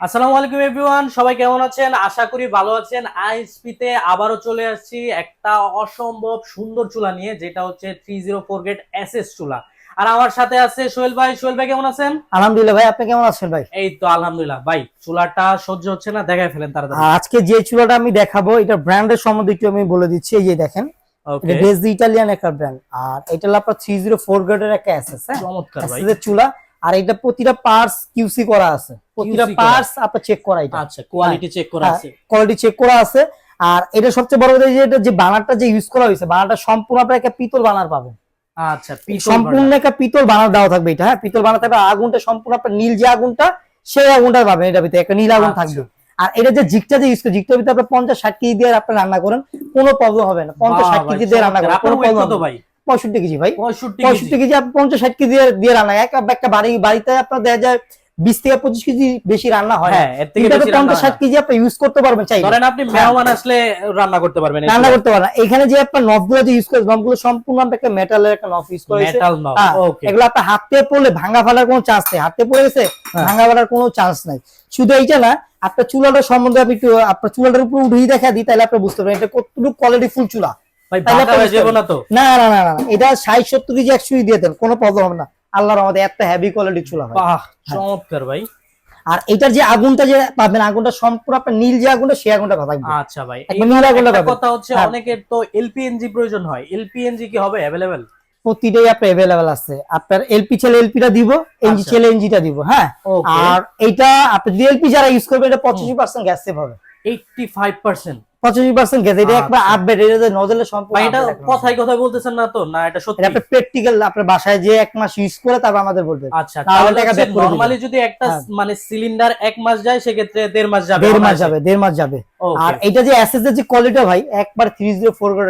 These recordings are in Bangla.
আসসালামু আলাইকুম এভরিওয়ান সবাই কেমন আছেন? আশা করি ভালো আছেন। আইএসপি তে আবারও চলে আসছি একটা অসম্ভব সুন্দর চুলা নিয়ে যেটা হচ্ছে three zero four gate S S চুলা। আর আমার সাথে আছে সোহেল ভাই। সোহেল ভাই কেমন আছেন? আলহামদুলিল্লাহ ভাই আপনি কেমন আছেন ভাই? এই তো আলহামদুলিল্লাহ। ভাই চুলাটা সহ্য হচ্ছে না দেখাই ফেলেন তাড়াতাড়ি। আজকে যে চুলাটা আমি দেখাবো এটা ব্র্যান্ডের সম্বন্ধে একটু আমি বলে দিচ্ছি এই যে দেখেন। এটা বেস ইটালিয়ান একটা ব্র্যান্ড আর এটা হলো আপনার থ্রি জিরো ফোর গ্রেডের একটা অ্যাসেস হ্যাঁ? চমৎকার চুলা। আর এটা প্রতিটা পার্টস কিউসি করা আছে। প্রতিটা। পার্টস আপনার চেক করা এটা। আচ্ছা কোয়ালিটি চেক করা আছে। কোয়ালিটি চেক করা আছে। আর এটা সবচেয়ে বড় কথা যে এটা যে বানারটা যে ইউজ করা হয়েছে বানারটা সম্পূর্ণ আপনার একটা পিতল বানার পাবেন। আচ্ছা পিতল সম্পূর্ণ একটা পিতল বানার দেওয়া থাকবে এটা হ্যাঁ পিতল বানাতে হবে আগুনটা সম্পূর্ণ আপনার নীল যে আগুনটা সেই আগুনটা পাবেন এটা ভিতরে একটা নীল আগুন আচ্ছা। থাকবে। আর এটা যে জিগটা যে ইউজ করে জিগটার ভিতরে আপনি পঞ্চাশ ষাট কেজি দিয়ে আপনি রান্না করেন কোনো প্রবলেম হবে না। পঞ্চাশ ষাট কেজি দিয়ে রান্না করেন কোনো প্রবলেম ভাই। পঁয়ষট্টি কেজি ভাই। পঁয়ষট্টি কেজি। আপনি পঞ্চাশ ষাট কেজি দিয়ে- রান্না। এক একটা বাড়ি বাড়িতে আপনার দেখা যায় বিশ থেকে পঁচিশ কেজি বেশি রান্না হয়। হ্যাঁ পঞ্চাশ ষাট কেজি আপনি ইউজ করতে পারবেন চাই ধরেন আপনি মেহমান আসলে রান্না করতে পারবেন রান্না করতে পারেন এখানে যে আপনার নফগুলো যে ইউজ করে নফগুলো সম্পূর্ণ আপনার একটা মেটালের একটা ইউজ নব হ্যাঁ, ওকে এগুলো আপনার হাতে পড়লে ভাঙা ফেলার কোনো চান্স নেই। হাতে পড়ে গেছে হ্যাঁ। ভাঙা ফালার কোনো চান্স নাই। শুধু এইটা না আপনার চুলাটার সম্বন্ধে আপনি একটু আপনার চুলাটার উপর উঠিয়ে দেখা দিই তাহলে আপনি বুঝতে পারবেন এটা কতটুকু কোয়ালিটি ফুল চুলা। ভাই তাহলে বাঁকা আপনি যাব না তো? না না না না না, এটা ষাট সত্তর কেজি একশো দিয়ে দেন কোনো প্রবলেম হবে না। আল্লাহর আমাদের এত হেভি কোয়ালিটি চুলা হয় বাহ চমৎকার ভাই। আর এটার যে আগুনটা যে পাবেন আগুনটা সম্পূর্ণ আপনার নীল যে আগুনটা সেই আগুনটা থাকবে আচ্ছা ভাই নীল আগুনটা পাবেন কথা হচ্ছে। অনেকের তো এলপিএনজি প্রয়োজন হয়। এলপিএনজি কি হবে প্রতিটাই আপনার আছে। আপনার এলপি ছেলে এলপিটা দিব এনজি আচ্ছা। ছেলে এনজিটা দিব হ্যাঁ। আর এইটা আপনি যদি এলপি যারা ইউজ করবে এটা পঁচাশি পার্সেন্ট গ্যাস সেভ হবে। 85% পঁচাশি পার্সেন্ট গ্যাস এটা একবার আচ্ছা। আপডেট এটা যে নজলের সম্পূর্ণ এটা কথাই কথাই বলতেছেন না তো? না এটা সত্যি? প্র্যাকটিক্যাল আপনার বাসায় যে এক মাস ইউজ করে তারপর আমাদের বলবেন আচ্ছা তাহলে তাহলে টাকা back করে নরমালি যদি একটা হ্যাঁ। মানে সিলিন্ডার এক মাস যায় সেক্ষেত্রে দেড় মাস যাবে দেড় মাস যাবে দেড় মাস যাবে। আর এটা যে অ্যাসেস এর যে কোয়ালিটি ভাই একবার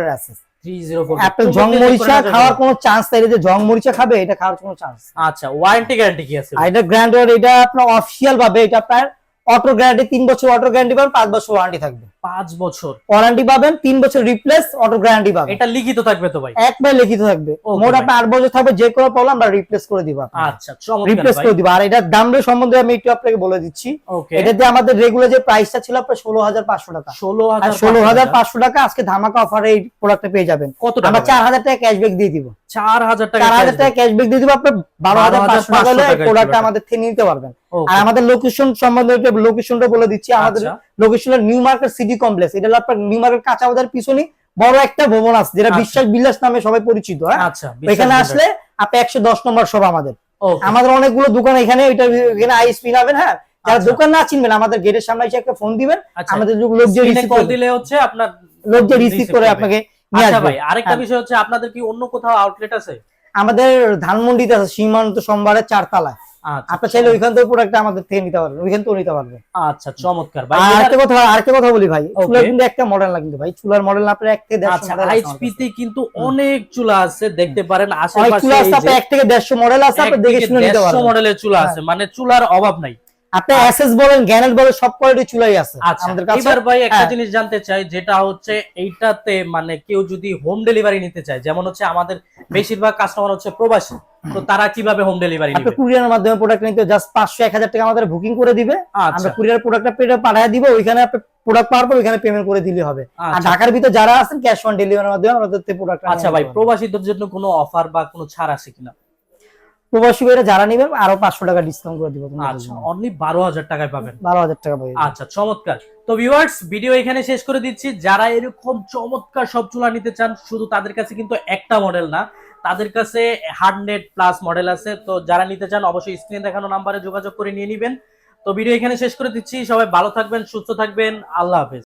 অ্যাসেস 304 জং মরিচা খাওয়ার। কোনো চান্স নাই। যে জং মরিচা খাবে এটা খাওয়ার কোনো চান্স আচ্ছা ওয়ারেন্টি গ্যারান্টি কি আছে? এটা গ্র্যান্ড এটা আপনার অফিসিয়াল ভাবে এটা আপনার অটো গ্যারান্টি তিন বছর অটো গ্যারান্টি পাবেন পাঁচ বছর ওয়ারেন্টি থাকবে। পাঁচ বছর। ওয়ারেন্টি পাবেন তিন বছর রিপ্লেস অটো গ্যারান্টি পাবেন। এটা লিখিত থাকবে তো ভাই? একবার লিখিত থাকবে। মোট ভাই। আপনার আট বছর থাকবে যে কোনো প্রবলেম আমরা রিপ্লেস করে দিব আচ্ছা রিপ্লেস করে দিব। আর এটার দাম সম্বন্ধে আমি একটু আপনাকে বলে দিচ্ছি। এটা দিয়ে আমাদের রেগুলার যে প্রাইসটা ছিল আপনার ষোলো হাজার পাঁচশো টাকা। ষোলো হাজার ষোলো হাজার পাঁচশো টাকা আজকে ধামাকা অফারে এই প্রোডাক্টটা পেয়ে যাবেন। কত আমরা টাকা চার হাজার টাকা ক্যাশব্যাক দিয়ে দিব। চার হাজার টাকা চার হাজার টাকা ক্যাশব্যাক দিয়ে দিব আপনার বারো হাজার পাঁচশো টাকা হলে প্রোডাক্টটা আমাদের থেকে নিতে পারবেন। আর আমাদের লোকেশন সম্বন্ধে লোকেশনটা বলে দিচ্ছি। আমাদের লোকেশনের নিউ মার্কেট সিটি কমপ্লেক্স এটা হলো আপনার নিউ মার্কেট কাঁচা বাজার পিছনে বড় একটা ভবন আছে যেটা আচ্ছা। বিশ্বাস বিলাস নামে সবাই পরিচিত হ্যাঁ? আচ্ছা এখানে আসলে আপনি একশো দশ নম্বর সব আমাদের। আমাদের অনেকগুলো দোকান এখানে এটা এখানে আইএসপি নাবেন হ্যাঁ? যারা আচ্ছা। দোকান না চিনবেন আমাদের গেটের সামনে এসে একটা ফোন দিবেন। আচ্ছা। আমাদের লোক যে রিসিভ করে দিলে হচ্ছে আপনার লোক যে রিসিভ করে আপনাকে আচ্ছা ভাই আরেকটা হ্যাঁ। বিষয় হচ্ছে আপনাদের কি অন্য কোথাও আউটলেট আছে? আমাদের ধানমন্ডিতে আছে সীমান্ত সোমবারের চারতলায়। আপনি চাইলে ওইখান থেকে আমাদের থেকে নিতে পারবেন ওইখান থেকে নিতে পারবেন। আচ্ছা চমৎকার। ভাই আরেকটা কথা আরেকটা কথা বলি ভাই. চুলার কিন্তু একটা মডেল না কিন্তু ভাই চুলার মডেল আপনার এক থেকে আচ্ছা এইচপি তে কিন্তু অনেক চুলা আছে দেখতে পারেন আশেপাশে চুলা আছে আপনার এক থেকে দেড়শো মডেল আছে আপনি দেখে শুনে নিতে 150 পারবেন। মডেলের চুলা হ্যাঁ। আছে মানে চুলার অভাব নাই। আপনি এসএস বলেন গ্যানেট বলেন সব কোয়ালিটি চুলাই আছে আচ্ছা আমাদের কাছে। এবার ভাই একটা হ্যাঁ। জিনিস জানতে চাই যেটা হচ্ছে এইটাতে মানে কেউ যদি হোম ডেলিভারি নিতে চায় যেমন হচ্ছে আমাদের বেশিরভাগ কাস্টমার হচ্ছে প্রবাসী তো তারা কীভাবে হোম ডেলিভারি আপনি কুরিয়ারের মাধ্যমে প্রোডাক্ট নিতে জাস্ট পাঁচশো এক হাজার টাকা আমাদের বুকিং করে দিবে। আচ্ছা। আমরা কুরিয়ার প্রোডাক্টটা পেটে পাঠিয়ে দিব ওইখানে আপনি প্রোডাক্ট পাওয়ার পর ওইখানে পেমেন্ট করে দিলে হবে। আর আচ্ছা। ঢাকার ভিতরে যারা আছেন ক্যাশ অন ডেলিভারির মাধ্যমে আমাদের প্রোডাক্ট আচ্ছা ভাই প্রবাসীদের জন্য কোনো অফার বা কোনো ছাড় আছে কিনা? প্রবাসী ভাইরা যারা নেবেন আরও পাঁচশো টাকা ডিসকাউন্ট করে দিব আচ্ছা অনলি বারো হাজার টাকায় পাবেন। বারো হাজার টাকা পাবে আচ্ছা চমৎকার। তো ভিউয়ার্স ভিডিও এখানে শেষ করে দিচ্ছি। যারা এরকম চমৎকার সব চুলা নিতে চান শুধু তাদের কাছে কিন্তু একটা মডেল না তাদের কাছে হান্ড্রেড প্লাস মডেল আছে। তো যারা নিতে চান অবশ্যই স্ক্রিন দেখানো নাম্বারে যোগাযোগ করে নিয়ে নিবেন। তো ভিডিও এখানে শেষ করে দিচ্ছি। সবাই ভালো থাকবেন সুস্থ থাকবেন। আল্লাহ হাফেজ।